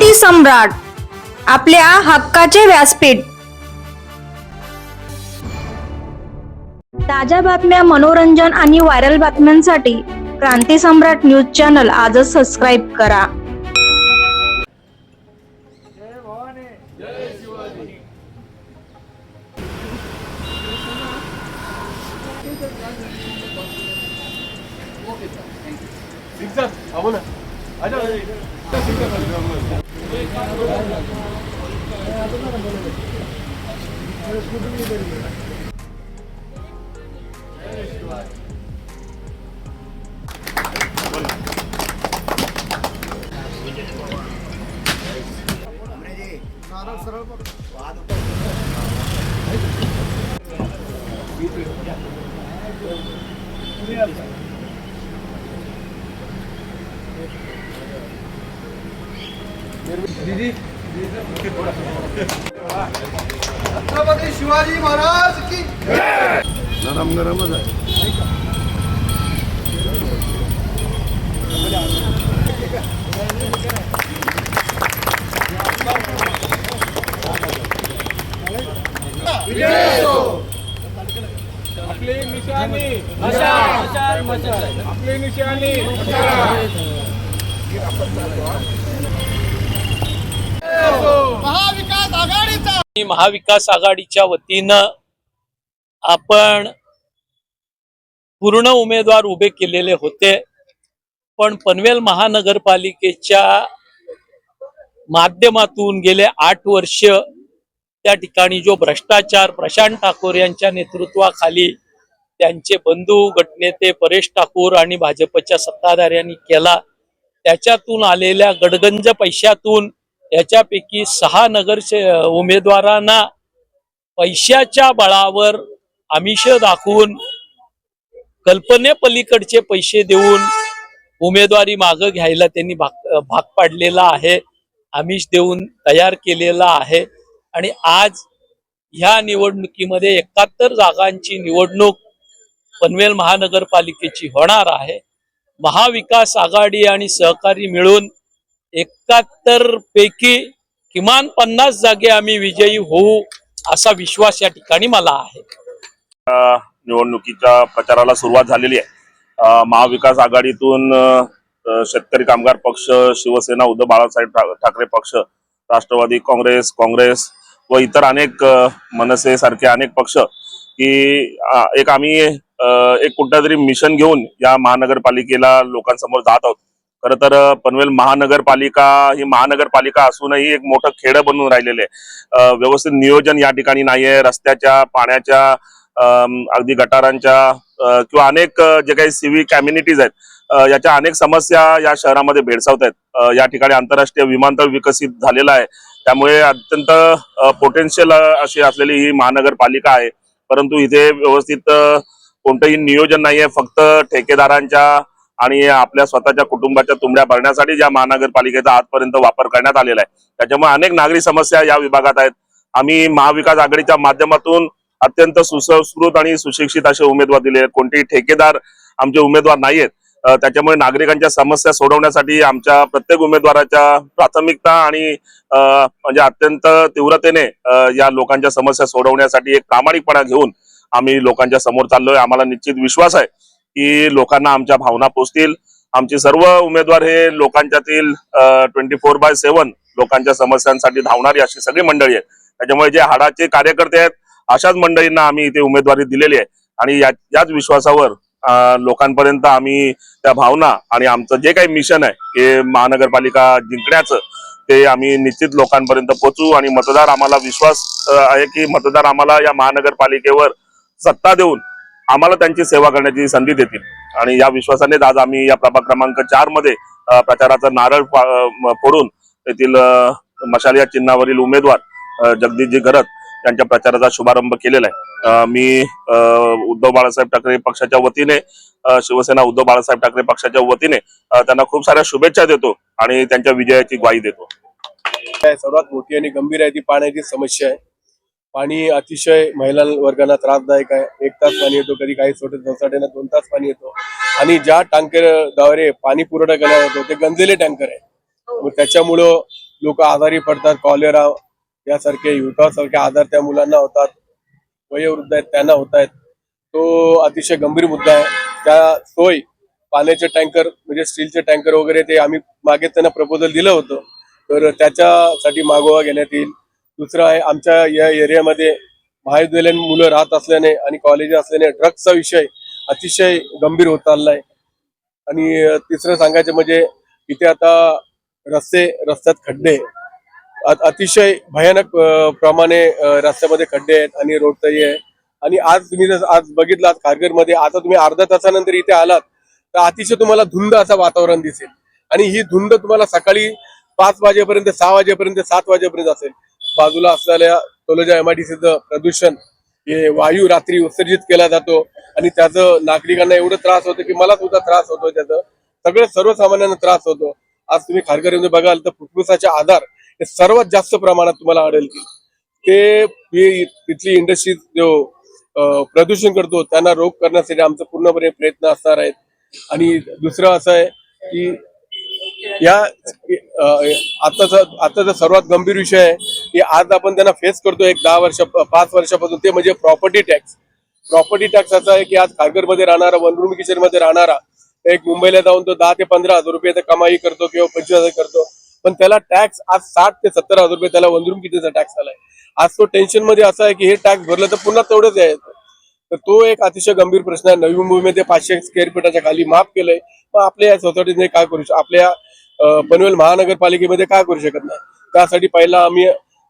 क्रांती सम्राट आपल्या हक्काचे व्यासपीठ. ताज्या बातम्या मनोरंजन आणि व्हायरल बातम्यांसाठी क्रांती सम्राट न्यूज चॅनल आजच सबस्क्राईब करा. അതൊന്നും छत्रपती शिवाजी महाराज की गरम गरमच आहे. आपली निशाणी आपली निशाणी महाविकास आघाडीच्या वतीनं आपण पूर्ण उमेदवार उभे केलेले होते. पण पनवेल महानगरपालिकेच्या माध्यमातून गेले आठ वर्ष त्या ठिकाणी जो भ्रष्टाचार प्रशांत ठाकूर यांच्या नेतृत्वाखाली त्यांचे बंधू गटनेते परेश ठाकूर आणि भाजपच्या सत्ताधाऱ्यांनी केला. त्याच्यातून आलेल्या गडगंज पैशातून याच्यापैकी सहा नगर उमेदवारांना पैशाच्या बळावर आमिष दाखवून कल्पनेपलीकडचे पैसे देऊन उमेदवारी मागं घ्यायला त्यांनी भाग भाग पाडलेला आहे आमिष देऊन तयार केलेला आहे. आणि आज ह्या निवडणुकीमध्ये एकाहत्तर जागांची निवडणूक पनवेल महानगरपालिकेची होणार आहे. महाविकास आघाडी आणि सहकारी मिळून एकाहत्तर पैकी किमान पन्नास जागे आम्ही विजयी होऊ असा विश्वास या ठिकाणी मला आहे. निवडणुकीच्या प्रचाराला सुरुवात झालेली आहे. महाविकास आघाडीतून शेतकरी कामगार पक्ष शिवसेना उद्धव बाळासाहेब ठाकरे पक्ष राष्ट्रवादी काँग्रेस काँग्रेस व इतर अनेक मनसे सारखे अनेक पक्ष की एक आम्ही एक कुठलं तरी मिशन घेऊन या महानगरपालिकेला लोकांसमोर जात आहोत. खरं तर पनवेल महानगरपालिका ही महानगरपालिका असूनही एक मोठं खेडं बनून राहिलेलं आहे. व्यवस्थित नियोजन या ठिकाणी नाहीये रस्त्याच्या पाण्याच्या अगदी गटारांच्या किंवा अनेक जे काही सिव्हिक कम्युनिटीज आहेत याच्या अनेक समस्या या शहरामध्ये भेडसावत आहेत. या ठिकाणी आंतरराष्ट्रीय विमानतळ विकसित झालेला आहे. त्यामुळे अत्यंत पोटेन्शियल अशी असलेली ही महानगरपालिका आहे. परंतु इथे व्यवस्थित कोणतंही नियोजन नाहीये फक्त ठेकेदारांच्या आणि आपल्या स्वतःच्या कुटुंबाच्या तुंबड्या भरण्यासाठी ज्या महानगरपालिकेचा आजपर्यंत वापर करण्यात आलेला आहे. त्याच्यामुळे अनेक नागरी समस्या या विभागात आहेत. आम्ही महाविकास आघाडीच्या माध्यमातून अत्यंत सुसंस्कृत आणि सुशिक्षित असे उमेदवार दिले आहेत. कोणतेही ठेकेदार आमचे उमेदवार नाहीयेत. आहेत त्याच्यामुळे नागरिकांच्या समस्या सोडवण्यासाठी आमच्या प्रत्येक उमेदवाराच्या प्राथमिकता आणि म्हणजे अत्यंत तीव्रतेने या लोकांच्या समस्या सोडवण्यासाठी एक प्रामाणिकपणा घेऊन आम्ही लोकांच्या समोर चाललोय. आम्हाला निश्चित विश्वास आहे. की लोकांना आमच्या भावना पोचतील. आमचे सर्व उमेदवार हे लोकांच्यातील ट्वेंटी फोर बाय सेव्हन लोकांच्या समस्यांसाठी धावणारी अशी सगळी मंडळी आहेत. त्याच्यामुळे जे हाडाचे कार्यकर्ते आहेत अशाच मंडळींना आम्ही इथे उमेदवारी दिलेली आहे. आणि याच विश्वासावर लोकांपर्यंत आम्ही त्या भावना आणि आमचं जे काही मिशन आहे हे महानगरपालिका जिंकण्याचं ते आम्ही निश्चित लोकांपर्यंत पोहोचू आणि मतदार आम्हाला विश्वास आहे की मतदार आम्हाला या महानगरपालिकेवर सत्ता देऊन आम्हाला त्यांची सेवा करण्याची संधी देतील. आणि या विश्वासानेच आज आम्ही या प्रभाग क्रमांक चारमध्ये प्रचाराचा नारळ फोडून तेथील मशाल या चिन्हावरील उमेदवार जगदीशजी घरत यांच्या प्रचाराचा शुभारंभ केलेला आहे. मी उद्धव बाळासाहेब ठाकरे पक्षाच्या वतीने शिवसेना उद्धव बाळासाहेब ठाकरे पक्षाच्या वतीने त्यांना खूप साऱ्या शुभेच्छा देतो आणि त्यांच्या विजयाची ग्वाही देतो. सर्वात मोठी आणि गंभीर आहे ती पाण्याची समस्या आहे. पाणी अतिशय महिला वर्गाला त्रासदायक आहे. एक तास पाणी येतो कधी काही छोटे सोसायटीना दोन तास पाणी येतो. आणि ज्या टँकरद्वारे पाणी पुरवठा केला जातो ते गंजलेले टँकर आहे. मग त्याच्यामुळं लोक आजारी पडतात कॉलेरा यासारखे युवकासारखे आजार त्या मुलांना होतात. वयोवृद्ध आहेत त्यांना होत आहेत. तो अतिशय गंभीर मुद्दा आहे. त्या सोय पाण्याचे टँकर म्हणजे स्टीलचे टँकर वगैरे ते आम्ही मागे त्यांना प्रपोजल दिलं होतं. तर त्याच्यासाठी मागोवा घेण्यात येईल. दुसरं आहे आमच्या या एरियामध्ये महाविद्यालयीन मुलं राहत असल्याने आणि कॉलेज असल्याने ड्रग्सचा विषय अतिशय गंभीर होत चाललाय. आणि तिसरं सांगायचं म्हणजे इथे आता रस्ते रस्त्यात खड्डे अतिशय भयानक प्रमाणे रस्त्यामध्ये खड्डे आहेत आणि रोडतही आहे. आणि आज तुम्ही जर आज बघितलं आज खारघरमध्ये आता तुम्ही अर्धा तासानंतर इथे आलात तर अतिशय तुम्हाला धुंद असं वातावरण दिसेल. आणि ही धुंद तुम्हाला सकाळी पाच वाजेपर्यंत सहा वाजेपर्यंत सात वाजेपर्यंत असेल. बाजूला असलेल्या तोलोजा एमआयडीसीचं प्रदूषण हे वायू रात्री उत्सर्जित केला जातो आणि त्याचं नागरिकांना एवढं त्रास होतो की मला सुद्धा त्रास होतो त्याचं. सगळं सर्वसामान्यांना त्रास होतो. आज तुम्ही खारघरमध्ये बघाल तर फुफ्फुसाचे आधार हे सर्वात जास्त प्रमाणात तुम्हाला आढळतील ते तिथली इंडस्ट्री जो प्रदूषण करतो त्यांना रोग करण्यासाठी आमचा पूर्णपणे प्रयत्न असणार आहेत. आणि दुसरं असं आहे की या आताचा आताचा सर्वात गंभीर विषय आहे की आज आपण त्यांना फेस करतो एक दहा वर्ष पाच वर्षापासून. ते म्हणजे प्रॉपर्टी टॅक्स प्रॉपर्टी टॅक्स असा आहे की आज खारघरमध्ये राहणारा वनरूम किचनमध्ये मध्ये राहणारा एक मुंबईला जाऊन तो दहा ते पंधरा हजार रुपये तर कमाई करतो किंवा पंचवीस हजार करतो. पण त्याला टॅक्स आज साठ ते सत्तर हजार रुपये त्याला वनरूम किचनचा टॅक्स आलाय. आज तो टेन्शनमध्ये असा आहे की हे टॅक्स भरलं तर पुन्हा तेवढंच यायचं तर तो एक अतिशय गंभीर प्रश्न आहे. नवी मुंबईमध्ये पाचशे स्क्वेअर फीटाच्या खाली माफ केलंय. पण आपल्या या सोसायटीने काय करू शकतो? आपल्या पनवेल महानगरपालिकेमध्ये काय करू शकत नाही? त्यासाठी पहिला आम्ही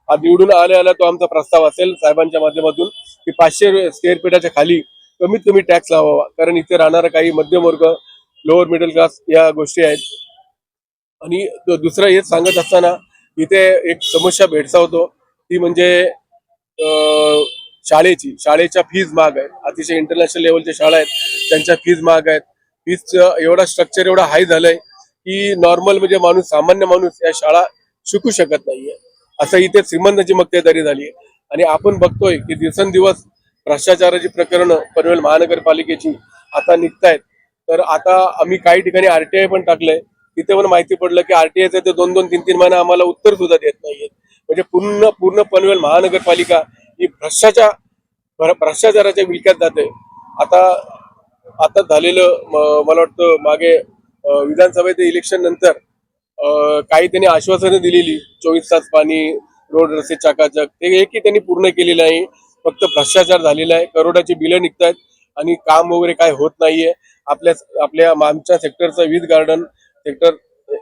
निवडून आले आला तो आमचा प्रस्ताव असेल साहेबांच्या माध्यमातून की पाचशे स्क्वेअर फीटाच्या खाली कमीत कमी टॅक्स लावावा. कारण इथे राहणारा काही मध्यम वर्ग लोअर मिडल क्लास या गोष्टी आहेत. आणि दुसरं हेच सांगत असताना इथे एक समस्या भेडसावतो. ती म्हणजे शाळेची. शाळेच्या फीज महाग आहेत. अतिशय इंटरनॅशनल लेवलच्या शाळा आहेत. त्यांच्या फीज महाग आहेत. फीज एवढा स्ट्रक्चर एवढा हाय झालंय की नॉर्मल म्हणजे माणूस सामान्य माणूस या शाळा शिकू शकत नाहीये. असं इथे श्रीमंताची मक्तेदारी झाली आहे. आणि आपण बघतोय की दिवसेंदिवस भ्रष्टाचाराची प्रकरणं पनवेल महानगरपालिकेची आता निघतायत. तर आता आम्ही काही ठिकाणी आरटीआय पण टाकलंय. तिथे पण माहिती पडलं की आरटीआयचं ते दोन दोन तीन तीन महिने आम्हाला उत्तर सुद्धा देत नाहीये म्हणजे पूर्ण पूर्ण पनवेल महानगरपालिका ही भ्रष्टाचार भ्रष्टाचाराच्या विळख्यात जाते. आता आता झालेलं मला वाटतं मागे विधानसभेचे इलेक्शन नंतर काही त्यांनी आश्वासनं दिलेली चोवीस तास पाणी रोड रस्ते चाकाचक ते एकही त्यांनी पूर्ण केलेलं नाही. फक्त भ्रष्टाचार झालेला आहे. करोडाची बिलं निघतात आणि काम वगैरे काय होत नाहीये. आपल्या आपल्या आमच्या सेक्टरचं वीज गार्डन सेक्टर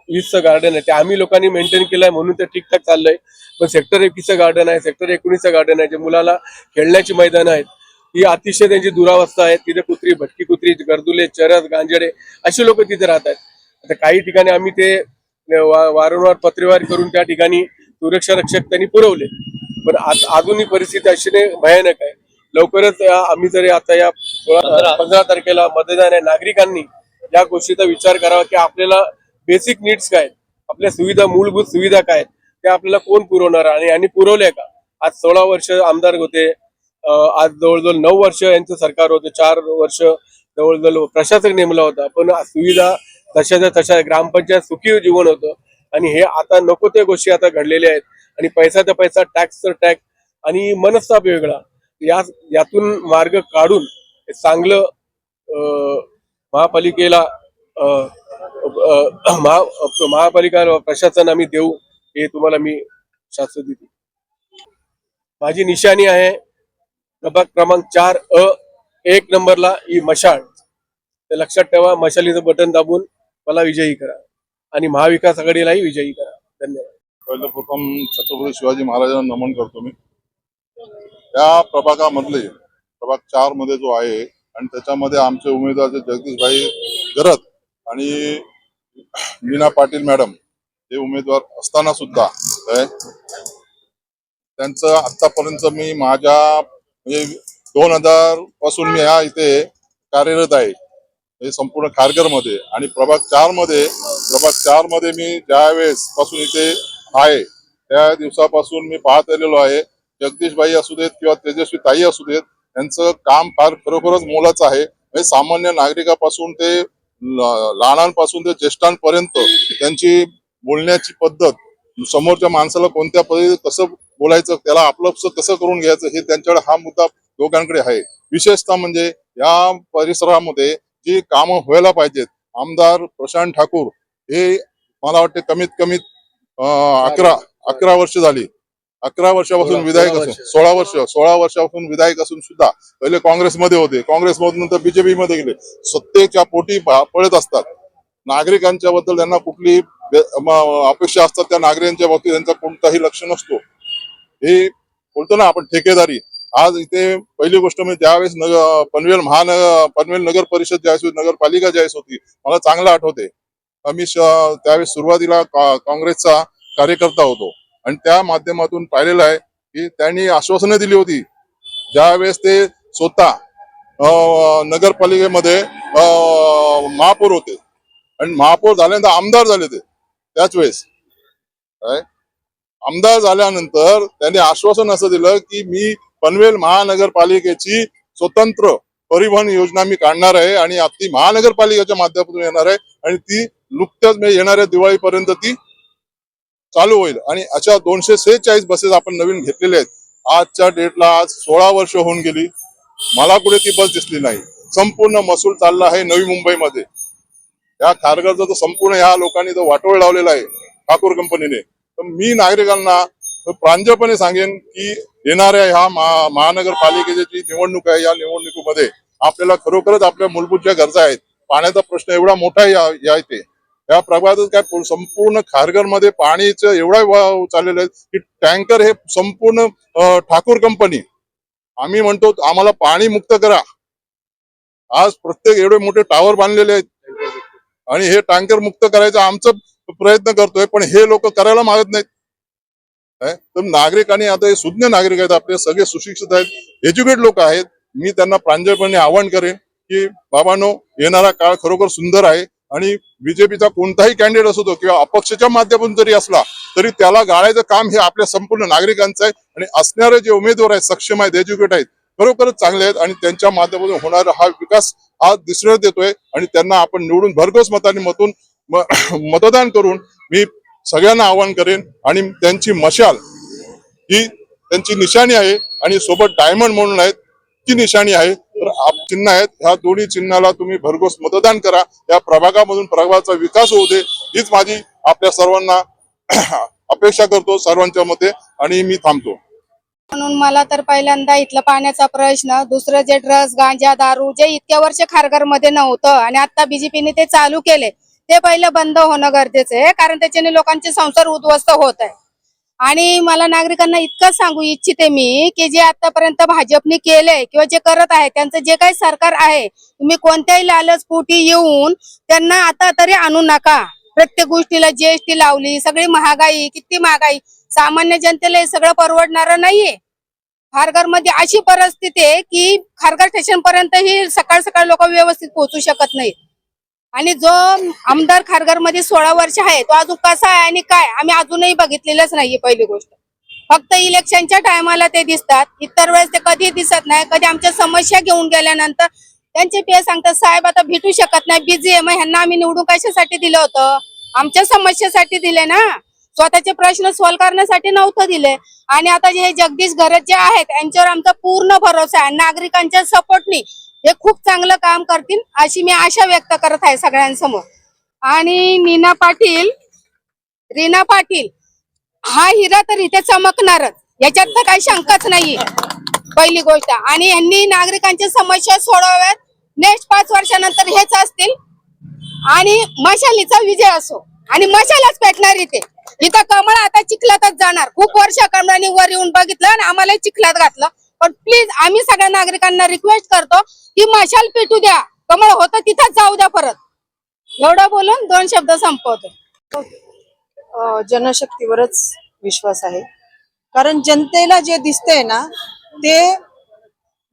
वीसचं गार्डन आहे. ते आम्ही लोकांनी मेंटेन केलंय म्हणून ते ठीकठाक चाललंय. पण सेक्टर एकवीसचं गार्डन आहे सेक्टर एकोणीसचं गार्डन आहे. जे मुलाला खेळण्याची मैदान आहेत ही अतिशय त्यांची दुरावस्था आहे. तिथे कुत्री भटकी कुत्री गर्दुले चरस गांजडे अशी लोक तिथे राहतात. आता काही ठिकाणी आम्ही ते वारंवार पत्रव्यवहार करून त्या ठिकाणी सुरक्षा रक्षक त्यांनी पुरवले. पण आज अजूनही परिस्थिती अशी भयानक आहे. लवकरच आम्ही जरी आता या सोळा- पंधरा तारखेला मतदान आहे. नागरिकांनी या गोष्टीचा विचार करावा की आपल्याला बेसिक नीड्स काय? आपल्या सुविधा मूलभूत सुविधा काय? त्या आपल्याला कोण पुरवणार आणि यांनी पुरवल्या का? आज सोळा वर्ष आमदार होते. आज जवळजवळ नऊ वर्ष यांचं सरकार होतं चार वर्ष जवळजवळ प्रशासक नेमला होता. पण सुविधा तशाच्या तशा ग्रामपंचायत सुखी जीवन होतं. आणि हे आता नको त्या गोष्टी आता घडलेल्या आहेत. आणि पैसा तर पैसा टॅक्स तर टॅक्स आणि मनस्ताप वेगळा. या यातून मार्ग काढून चांगलं अं, महापालिकेला अं, महा महापालिका प्रशासन आम्ही देऊ हे तुम्हाला मी शास्त्र देते. माझी निशाणी आहे प्रभाग क्रमांक चार अ एक नंबरला ही मशाल. ते लक्षात ठेवा मशालीचं बटन दाबून मला विजयी करा. आणि महाविकास आघाडीलाही विजयी करा. धन्यवाद. पहिलं प्रथम छत्रपती शिवाजी महाराजांना नमन करतो मी. त्या प्रभागामधले प्रभाग चारमध्ये जो आहे आणि त्याच्यामध्ये आमचे उमेदवार जे जगदीशभाई गरत आणि मीना पाटील मॅडम हे उमेदवार असताना सुद्धा त्यांचं आतापर्यंत मी माझ्या म्हणजे दोन हजारपासून मी ह्या इथे कार्यरत आहे. हे संपूर्ण खारघरमध्ये आणि प्रभाग चारमध्ये प्रभाग चारमध्ये मी ज्या वेळेस पासून इथे आहे त्या दिवसापासून मी पाहत आलेलो आहे. जगदीशबाई असू देत किंवा तेजस्वी ताई असू देत यांचं काम फार खरोखरच मोलाचं आहे. म्हणजे सामान्य नागरिकापासून ते लहानांपासून ते ज्येष्ठांपर्यंत त्यांची बोलण्याची पद्धत समोरच्या माणसाला कोणत्या पद्धतीने कसं बोलायचं त्याला आपलं कसं करून घ्यायचं हे त्यांच्याकडे हा मुद्दा दोघांकडे आहे. विशेषतः म्हणजे या परिसरामध्ये जी कामं व्हायला पाहिजेत आमदार प्रशांत ठाकूर हे मला वाटते कमीत कमीत अं, अकरा अकरा वर्ष झाली. अकरा वर्षापासून विधायक असून. सोळा वर्ष सोळा वर्षापासून विधायक असून सुद्धा पहिले काँग्रेसमध्ये होते. काँग्रेसमधून नंतर बीजेपी मध्ये गेले. सत्तेच्या पोटी पळत असतात. नागरिकांच्या बद्दल त्यांना कुठली अपेक्षा असतात त्या नागरिकांच्या बाबतीत त्यांचा कोणताही लक्ष नसतो. हे बोलतो ना आपण ठेकेदारी. आज इथे पहिली गोष्ट म्हणजे ज्यावेळेस नगर पनवेल महानगर पनवेल नगर परिषद ज्यावेळेस होती, नगरपालिका ज्यावेळेस होती मला चांगलं आठवते. आम्ही त्यावेळेस सुरुवातीला काँग्रेसचा कार्यकर्ता होतो. आणि त्या माध्यमातून पाहिलेलं आहे की त्यांनी आश्वासनं दिली होती. ज्यावेळेस ते स्वतः नगरपालिकेमध्ये महापौर होते. आणि महापौर झाल्यानंतर आमदार झाले ते त्याच वेळेस. काय? आमदार झाल्यानंतर त्यांनी आश्वासन असं दिलं की मी पनवेल महानगरपालिकेची स्वतंत्र परिवहन योजना मी काढणार आहे आणि ती महानगरपालिकेच्या माध्यमातून येणार आहे आणि ती नुकत्याच येणाऱ्या दिवाळीपर्यंत ती चालू होईल. आणि अशा दोनशे सेहेचाळीस बसेस आपण नवीन घेतलेल्या आहेत. आजच्या डेटला आज सोळा वर्ष होऊन गेली. मला कुठे ती बस दिसली नाही. संपूर्ण महसूल चालला आहे नवी मुंबईमध्ये. या खारघरचा संपूर्ण ह्या लोकांनी तो वाटोळ लावलेला आहे. ठाकूर कंपनीने. तर मी नागरिकांना प्रांजळपणे सांगेन की येणाऱ्या ह्या महा- महानगरपालिकेची जी निवडणूक आहे या निवडणुकीमध्ये आपल्याला खरोखरच आपल्या मूलभूत ज्या गरजा आहेत पाण्याचा प्रश्न एवढा मोठा या इथे. या प्रभागात काय संपूर्ण खारघरमध्ये पाणीचं एवढा चाललेलं आहे की टँकर हे संपूर्ण ठाकूर कंपनी. आम्ही म्हणतो आम्हाला पाणी मुक्त करा. आज प्रत्येक एवढे मोठे टावर बांधलेले आहेत. आणि हे टँकर मुक्त करायचं आमचं प्रयत्न करतोय पण हे लोक करायला मागत नाहीत. तर नागरिकांनी आता हे सुज्ञ नागरिक आहेत आपले सगळे सुशिक्षित आहेत एज्युकेट लोक आहेत. मी त्यांना प्रांजळपणे आवाहन करेन की बाबांनो येणारा काळ खरोखर सुंदर आहे आणि बीजेपीचा कोणताही कॅन्डिडेट असो तो किंवा अपक्षाच्या माध्यमातून जरी असला तरी त्याला गाळायचं काम हे आपल्या संपूर्ण नागरिकांचं आहे आणि असणारे जे उमेदवार आहेत सक्षम आहेत एज्युकेट आहेत खरोखरच चांगले आहेत आणि त्यांच्या माध्यमातून होणारा हा विकास आज दिसण्यात येतोय आणि त्यांना आपण निवडून भरघोस मताने मतून मतदान करून मी सगळ्यांना आवाहन करेन आणि त्यांची मशाल ही त्यांची निशाणी आहे आणि सोबत डायमंड म्हणून आहेत ती निशाणी आहे. तर चिन्ह आहेत ह्या दोन्ही चिन्हाला तुम्ही भरघोस मतदान करा. या प्रभागामधून प्रभागाचा विकास होऊ दे हीच माझी आपल्या सर्वांना अपेक्षा करतो सर्वांच्या मते आणि मी थांबतो. म्हणून मला तर पहिल्यांदा इथला पाण्याचा प्रश्न दुसरं जे ड्रग्स गांजा दारू जे इतक्या वर्ष खारघरमध्ये नव्हतं आणि आता बीजेपीने ते चालू केले ते पहिलं बंद होणं गरजेचं आहे कारण त्याच्याने लोकांचे संसार उद्ध्वस्त होत आहे. आणि मला नागरिकांना इतकं सांगू इच्छिते मी की जे आतापर्यंत भाजपने केलंय किंवा जे करत आहे त्यांचं जे काही सरकार आहे तुम्ही कोणत्याही लालच पोटी येऊन त्यांना आता तरी आणू नका. प्रत्येक गोष्टीला जीएसटी लावली सगळी महागाई किती महागाई सामान्य जनतेला हे सगळं परवडणार नाहीये. खारघरमध्ये अशी परिस्थिती आहे की खारघर स्टेशन पर्यंत ही सकाळ सकाळ लोक व्यवस्थित पोहोचू शकत नाहीत. आणि जो आमदार खारघरमध्ये सोळा वर्ष आहे तो अजून कसा आहे आणि काय? आम्ही अजूनही बघितलेलंच नाहीये पहिली गोष्ट. फक्त इलेक्शनच्या टायमाला ते दिसतात. इतर वेळेस ते कधी दिसत नाही. कधी आमच्या समस्या घेऊन गेल्यानंतर त्यांचे पे सांगतात साहेब आता भेटू शकत नाही. बिझी आहे. मग ह्यांना आम्ही निवडून कशासाठी दिलं होतं? आमच्या समस्येसाठी दिले ना. स्वतःचे प्रश्न सॉल्व्ह करण्यासाठी नव्हतं दिले. आणि आता जे हे जगदीश घरत जे आहेत यांच्यावर आमचा पूर्ण भरोसा आहे. नागरिकांच्या सपोर्टनी हे खूप चांगलं काम करतील अशी मी आशा व्यक्त करत आहे सगळ्यांसमोर. आणि नीना पाटील रीना पाटील हा हिरा तर इथे चमकणारच. याच्यात तर काही शंकाच नाहीये. पहिली गोष्ट. आणि यांनी नागरिकांच्या समस्या सोडवाव्यात. नेक्स्ट पाच वर्षानंतर हेच असतील. आणि मशालीचा विजय असो. आणि मशालाच पेटणार इथे. इथं कमळ आता चिखलातच जाणार. खूप वर्ष कमळाने वर येऊन बघितलं आणि आम्हाला चिखलात घातलं. पण प्लीज आम्ही सगळ्या नागरिकांना रिक्वेस्ट करतो की मशाल पेटू द्या. कमळ होतं तिथंच जाऊ द्या परत. एवढं बोलून दोन शब्द संपवतो. जनशक्तीवरच विश्वास आहे. कारण जनतेला जे दिसतंय ना ते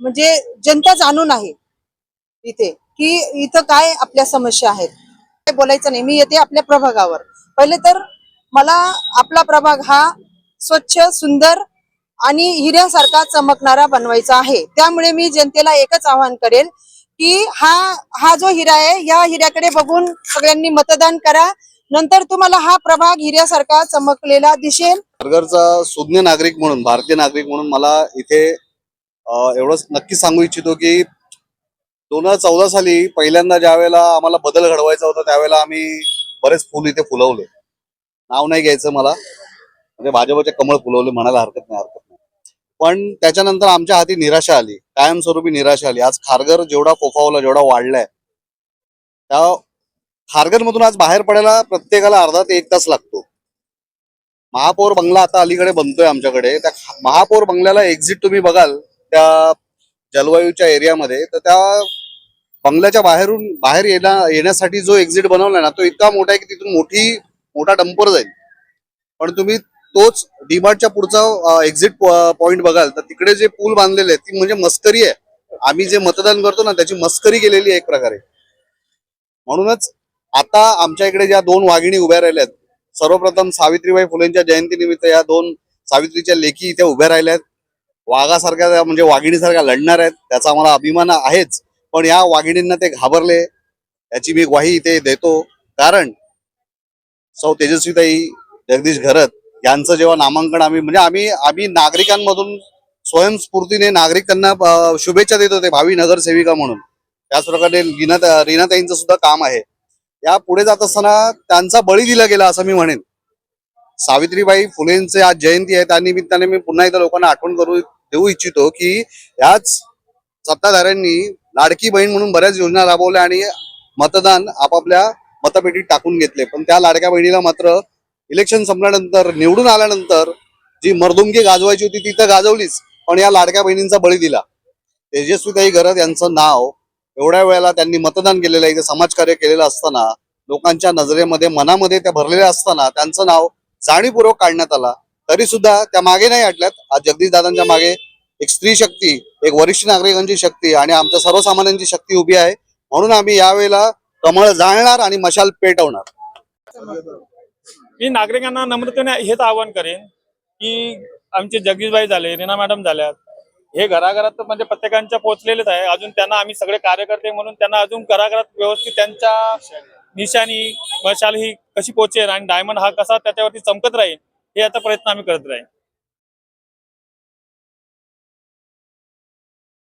म्हणजे जनता जाणून आहे इथे की इथं काय आपल्या समस्या आहेत. काय बोलायचं नाही. मी येते आपल्या प्रभागावर. पहिले तर मला आपला प्रभाग हा स्वच्छ सुंदर आणि हिऱ्यासारखा चमकणारा बनवायचा आहे. त्यामुळे मी जनतेला एकच आवाहन करेल की हा हा जो हिरा आहे या हिऱ्याकडे बघून सगळ्यांनी मतदान करा. नंतर तुम्हाला हा प्रभाग हिऱ्यासारखा चमकलेला दिसेल. खारघरचा सुज्ञ नागरिक म्हणून भारतीय नागरिक म्हणून मला इथे एवढंच नक्की सांगू इच्छितो की दोन हजार चौदा साली पहिल्यांदा ज्या वेळेला आम्हाला बदल घडवायचा होता त्यावेळेला आम्ही बरेच फुल इथे फुलवले. नाव नाही घ्यायचं मला. म्हणजे भाजपचे कमळ फुलवले म्हणायला हरकत नाही हरकत पण त्याच्यानंतर आमच्या हाती निराशा आली. कायमस्वरूपी निराशा आली. आज खारघर जेवढा फोफावला जेवढा वाढलाय त्या खारघरमधून आज बाहेर पडायला प्रत्येकाला अर्धा ते एक तास लागतो. महापौर बंगला आता अलीकडे बनतोय आमच्याकडे. त्या महापौर बंगल्याला एक्झिट तुम्ही बघाल त्या जलवायूच्या एरियामध्ये तर त्या बंगल्याच्या बाहेरून बाहेर येण्या येण्यासाठी जो एक्झिट बनवलाय ना तो इतका मोठा आहे की तिथून मोठी मोठा डंपर जाईल. पण तुम्ही तोच डीमार्टच्या पुढचा एक्झिट पॉईंट बघाल तर तिकडे जे पूल बांधलेले आहेत ती म्हणजे मस्करी आहे. आम्ही जे मतदान करतो ना त्याची मस्करी केलेली आहे एक प्रकारे. म्हणूनच आता आमच्या इकडे ज्या दोन वाघिणी उभ्या राहिल्या आहेत सर्वप्रथम सावित्रीबाई फुलेंच्या जयंतीनिमित्त या दोन सावित्रीच्या लेखी इथे उभ्या राहिल्या आहेत वाघासारख्या म्हणजे वाघिणीसारख्या लढणार आहेत त्याचा आम्हाला अभिमान आहेच पण या वाघिणींना ते घाबरले. याची मी ग्वाही इथे देतो. कारण सौ तेजस्वीताई जगदीश घरत यांचं जेव्हा नामांकन आम्ही म्हणजे आम्ही आम्ही नागरिकांमधून स्वयंस्फूर्तीने नागरिक त्यांना शुभेच्छा देत होते भावी नगरसेविका म्हणून. त्याचप्रकारे रीना रीनाताईंचं सुद्धा काम आहे. या पुढे जात असताना त्यांचा बळी दिला गेला असं मी म्हणेन. सावित्रीबाई फुलेंचे आज जयंती आहे. त्यानिमित्ताने मी पुन्हा एकदा लोकांना आठवण करू देऊ इच्छितो की याच सत्ताधाऱ्यांनी लाडकी बहीण म्हणून बऱ्याच योजना राबवल्या आणि मतदान आपापल्या मतपेटीत टाकून घेतले. पण त्या लाडक्या बहिणीला मात्र इलेक्शन संपल्यानंतर निवडून आल्यानंतर जी मर्दुमकी गाजवायची होती ती तर गाजवलीच पण या लाडक्या बहिणींचा बळी दिला. तेजस्वीताई गरज यांचं नाव एवढ्या वेळेला त्यांनी मतदान केलेलं आहे इथे समाजकार्य केलेलं असताना लोकांच्या नजरेमध्ये मनामध्ये त्या भरलेल्या असताना त्यांचं नाव जाणीवपूर्वक काढण्यात आला. तरी सुद्धा त्या मागे नाही हटल्यात. आज जगदीश दादांच्या मागे एक स्त्री शक्ती एक वरिष्ठ नागरिकांची शक्ती आणि आमच्या सर्वसामान्यांची शक्ती उभी आहे. म्हणून आम्ही यावेळेला कमळ जाळणार आणि मशाल पेटवणार. मी नागरिकांना नम्रतेने हेच आवाहन करेन की आमचे जगदीशबाई झाले रीना मॅडम झाल्यात. हे घराघरात म्हणजे प्रत्येकांच्या पोहोचलेलेच आहे. अजून त्यांना आम्ही सगळे कार्यकर्ते म्हणून त्यांना अजून घराघरात व्यवस्थित त्यांच्या निशाणी मशाल ही कशी पोहोचेल आणि डायमंड हा कसा त्याच्यावरती चमकत राहील हे आता प्रयत्न आम्ही करत राहील.